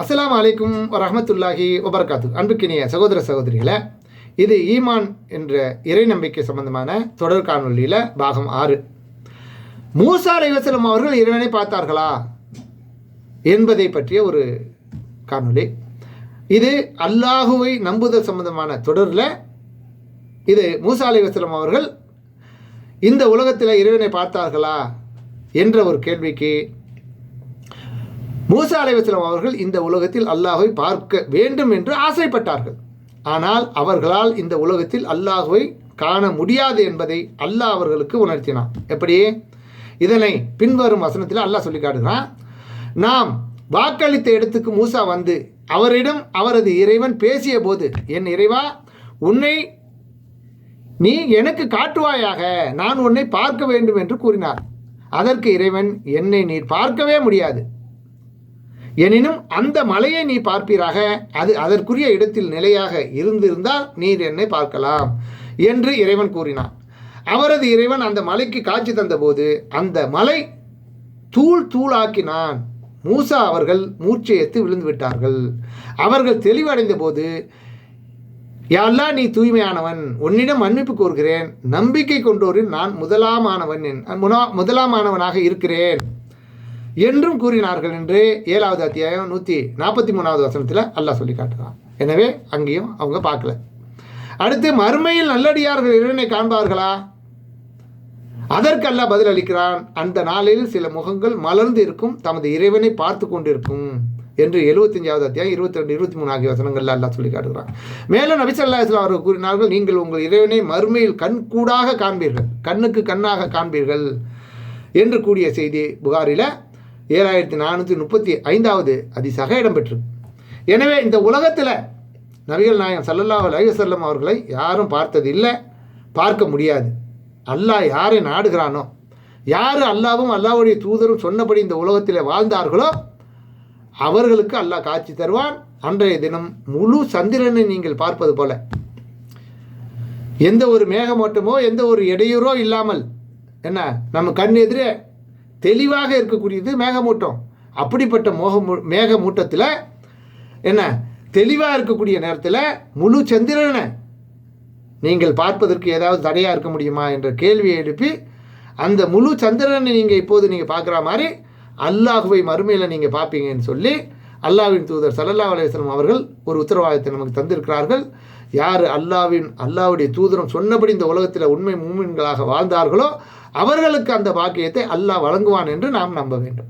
அஸ்ஸலாமு அலைக்கும் வரமத்துல்லாஹி வபரகாத்து. அன்புக்கினிய சகோதர சகோதரிகளை இது ஈமான் என்ற இறை நம்பிக்கை சம்பந்தமான தொடர் காணொலியில் பாகம் ஆறு. மூசா அலைவசலம் அவர்கள் இறைவனை பார்த்தார்களா என்பதை பற்றிய ஒரு காணொலி இது அல்லாஹுவை நம்புதல் சம்பந்தமான தொடரில் இது மூசா அலைவசலம் அவர்கள் இந்த உலகத்தில் இறைவனை பார்த்தார்களா என்ற ஒரு கேள்விக்கு மூசா அலைவசலம் அவர்கள் இந்த உலகத்தில் அல்லாஹை பார்க்க வேண்டும் என்று ஆசைப்பட்டார்கள். ஆனால் அவர்களால் இந்த உலகத்தில் அல்லாஹுவை காண முடியாது என்பதை அல்லாஹ் அவர்களுக்கு உணர்த்தினான். எப்படி? இதனை பின்வரும் வசனத்தில் அல்லாஹ் சொல்லி காட்டுகிறான். நாம் வாக்களித்த இடத்துக்கு மூசா வந்து அவரிடம் அவரது இறைவன் பேசிய போது என் இறைவா உன்னை நீ எனக்கு காட்டுவாயாக நான் உன்னை பார்க்க வேண்டும் என்று கூறினார். அதற்கு இறைவன் என்னை நீர் பார்க்கவே முடியாது. எனினும் அந்த மலையை நீ பார்ப்பீராக. அது அதற்குரிய இடத்தில் நிலையாக இருந்திருந்தால் நீர் என்னை பார்க்கலாம் என்று இறைவன் கூறினான். அவரது இறைவன் அந்த மலைக்கு காட்சி தந்தபோது அந்த மலை தூள் தூளாக்கினான். மூசா அவர்கள் மூர்ச்சையத்து விழுந்து விட்டார்கள். அவர்கள் தெளிவடைந்த போது யாழ்லா நீ தூய்மையானவன். உன்னிடம் மன்னிப்பு கோருகிறேன். நம்பிக்கை கொண்டோரில் நான் முதலாமானவன் என்- முனா- முதலாமானவனாக இருக்கிறேன். என்றும் கூறினார்கள் என்று ஏழாவது அத்தியாயம் நூற்றி நாற்பத்தி மூணாவது வசனத்தில் அல்லாஹ் சொல்லி காட்டுறான். எனவே அங்கேயும் அவங்க பார்க்கல. அடுத்து மறுமையில் நல்லடியார்கள் இறைவனை காண்பார்களா? அதற்கு அல்லாஹ் பதில் அளிக்கிறான் அந்த நாளில் சில முகங்கள் மலர்ந்து இருக்கும் தமது இறைவனை பார்த்து கொண்டிருக்கும் என்று எழுபத்தஞ்சாவது அத்தியாயம் இருபத்தி ரெண்டு இருபத்தி மூணு ஆகிய வசனங்கள்ல அல்லாஹ் சொல்லி காட்டுகிறான். மேலும் நபிசல்லா இஸ்லாம் அவர்கள் கூறினார்கள் நீங்கள் உங்கள் இறைவனை மறுமையில் கண் கூடாக காண்பீர்கள் கண்ணுக்கு கண்ணாக காண்பீர்கள் என்று கூடிய செய்தி புகாரில் ஏழாயிரத்தி நானூற்றி முப்பத்தி ஐந்தாவது அதிசாக இடம்பெற்றது. எனவே இந்த உலகத்தில் நபிகள் நாயகம் சல்லல்லாஹ் அலைஹி அவர்களை யாரும் பார்த்தது இல்லை பார்க்க முடியாது. அல்லாஹ் யாரை நாடுகிறானோ யார் அல்லாவும் அல்லாவுடைய தூதரும் சொன்னபடி இந்த உலகத்தில் வாழ்ந்தார்களோ அவர்களுக்கு அல்லாஹ் காட்சி தருவான். அன்றைய தினம் முழு சந்திரனை நீங்கள் பார்ப்பது போல. எந்த ஒரு மேகமூட்டமோ எந்த ஒரு இடையூறோ இல்லாமல் என்ன நம்ம கண் எதிரே தெளிவாக இருக்கக்கூடியது மேகமூட்டம். அப்படிப்பட்ட மோக மேகமூட்டத்தில் என்ன? தெளிவாக இருக்கக்கூடிய நேரத்தில் முழு சந்திரனை நீங்கள் பார்ப்பதற்கு ஏதாவது தடையாக இருக்க முடியுமா என்ற கேள்வியை எழுப்பி அந்த முழு சந்திரனை நீங்கள் இப்போது நீங்கள் பார்க்குற மாதிரி அல்லாஹுவை மறுமையில் நீங்கள் பார்ப்பீங்கன்னு சொல்லி அல்லாவின் தூதர் சல்லல்லா அலையம் அவர்கள் ஒரு உத்தரவாதத்தை நமக்கு தந்திருக்கிறார்கள். யார் அல்லாஹ்வின் அல்லாவுடைய தூதரம் சொன்னபடி இந்த உலகத்தில் உண்மை மூமின்களாக வாழ்ந்தார்களோ அவர்களுக்கு அந்த பாக்கியத்தை அல்லாஹ் வழங்குவான் என்று நாம் நம்ப வேண்டும்.